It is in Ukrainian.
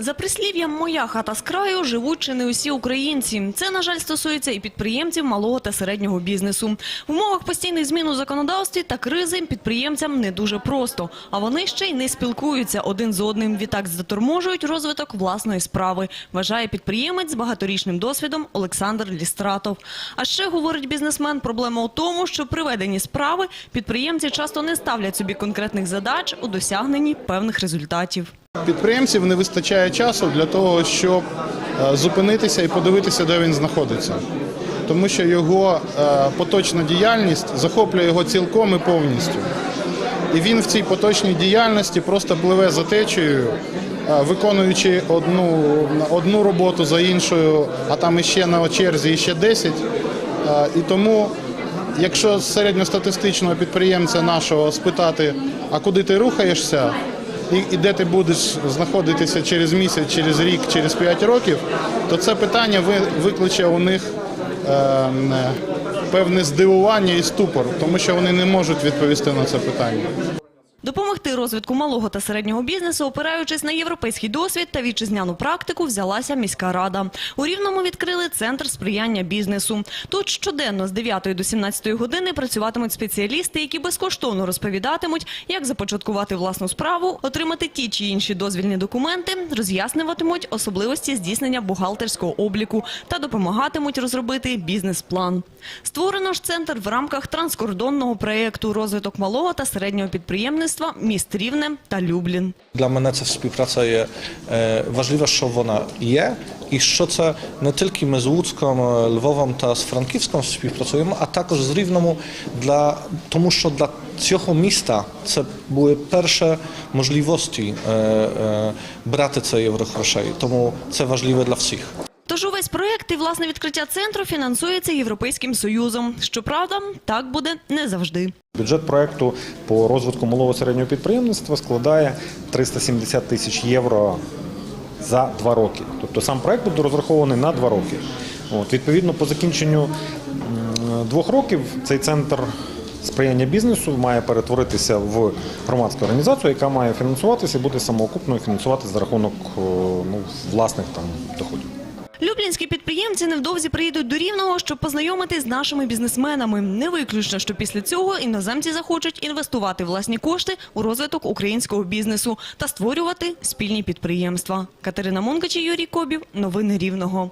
За прислів'ям «моя хата з краю» живуть чи не усі українці. Це, на жаль, стосується і підприємців малого та середнього бізнесу. В умовах постійних змін у законодавстві та кризи підприємцям не дуже просто. А вони ще й не спілкуються один з одним. Відтак заторможують розвиток власної справи, вважає підприємець з багаторічним досвідом Олександр Лістратов. А ще, говорить бізнесмен, проблема у тому, що при веденні справи підприємці часто не ставлять собі конкретних задач у досягненні певних результатів. Підприємців не вистачає часу для того, щоб е, зупинитися і подивитися, де він знаходиться. Тому що його е, поточна діяльність захоплює його цілком і повністю. І він в цій поточній діяльності просто пливе за течією, е, виконуючи одну, одну роботу за іншою, а там іще на черзі іще 10. Е, І тому, якщо середньостатистичного підприємця нашого спитати, а куди ти рухаєшся, і, де ти будеш знаходитися через місяць, через рік, через п'ять років, то це питання ви- викличе у них е, е, певне здивування і ступор, тому що вони не можуть відповісти на це питання. Допомогти розвитку малого та середнього бізнесу, опираючись на європейський досвід та вітчизняну практику, взялася міська рада. У Рівному відкрили центр сприяння бізнесу. Тут щоденно з 9 до 17 години працюватимуть спеціалісти, які безкоштовно розповідатимуть, як започаткувати власну справу, отримати ті чи інші дозвільні документи, роз'яснюватимуть особливості здійснення бухгалтерського обліку та допомагатимуть розробити бізнес-план. Створено ж центр в рамках транскордонного проєкту розвиток малого та середнього підприємництва міст Рівне та Люблін. Для мене ця співпраця є е, важлива, що вона є, і що це не тільки ми з Луцьком, е, Львовом та з Франківськом співпрацюємо, а також з Рівному, для, тому що для цього міста це були перші можливості е, брати це єврогрошей. Тому це важливо для всіх. Тож увесь проєкт і власне відкриття центру фінансується Європейським Союзом. Щоправда, так буде не завжди. Бюджет проекту по розвитку малого середнього підприємництва складає 370 тисяч євро за два роки. Тобто сам проект буде розрахований на два роки. От, відповідно, по закінченню двох років цей центр сприяння бізнесу має перетворитися в громадську організацію, яка має фінансуватися і бути самоокупною фінансувати за рахунок ну, власних там доходів. Люблінські підприємці невдовзі приїдуть до Рівного, щоб познайомитись з нашими бізнесменами. Не виключно, що після цього іноземці захочуть інвестувати власні кошти у розвиток українського бізнесу та створювати спільні підприємства. Катерина Монкачі, Юрій Кобів. Новини Рівного.